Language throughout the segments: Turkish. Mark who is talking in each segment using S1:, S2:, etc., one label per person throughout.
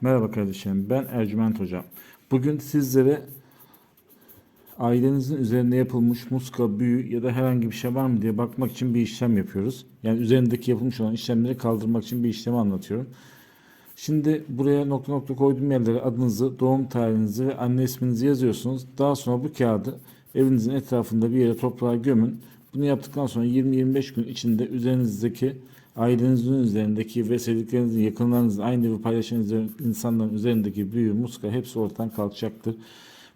S1: Merhaba kardeşlerim ben Ercüment Hocam. Bugün sizlere ailenizin üzerinde yapılmış muska, büyü ya da herhangi bir şey var mı diye bakmak için bir işlem yapıyoruz. Yani üzerindeki yapılmış olan işlemleri kaldırmak için bir işlemi anlatıyorum. Şimdi buraya nokta nokta koyduğum yerlere adınızı, doğum tarihinizi ve anne isminizi yazıyorsunuz. Daha sonra bu kağıdı evinizin etrafında bir yere toprağa gömün. Bunu yaptıktan sonra 20-25 gün içinde üzerinizdeki ailenizin üzerindeki ve sevdiklerinizin, yakınlarınızın, aynı evi paylaşan insanların üzerindeki büyü, muska hepsi ortadan kalkacaktır.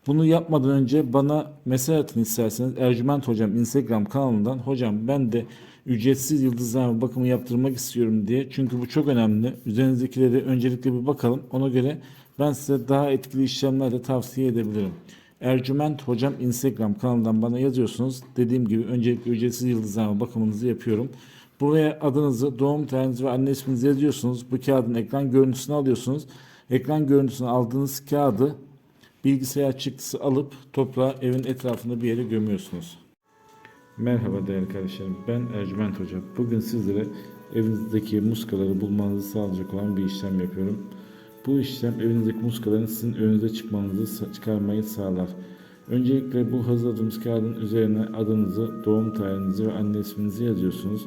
S1: Bunu yapmadan önce bana mesaj atın isterseniz Ercüment Hocam Instagram kanalından hocam ben de ücretsiz yıldızlama bakımı yaptırmak istiyorum diye. Çünkü bu çok önemli. Üzerinizdekileri öncelikle bir bakalım. Ona göre ben size daha etkili işlemler de tavsiye edebilirim. Ercüment Hocam Instagram kanalından bana yazıyorsunuz. Dediğim gibi öncelikle ücretsiz yıldızlama bakımınızı yapıyorum. Buraya adınızı, doğum tarihinizi ve anne isminizi yazıyorsunuz. Bu kağıdın ekran görüntüsünü alıyorsunuz. Ekran görüntüsünü aldığınız kağıdı bilgisayar çıktısı alıp toprağa evin etrafında bir yere gömüyorsunuz. Merhaba değerli kardeşlerim. Ben Ercüment Hoca. Bugün sizlere evinizdeki muskaları bulmanızı sağlayacak olan bir işlem yapıyorum. Bu işlem evinizdeki muskaların sizin önünüze çıkmanızı çıkarmayı sağlar. Öncelikle bu hazırladığımız kağıdın üzerine adınızı, doğum tarihinizi ve anne isminizi yazıyorsunuz.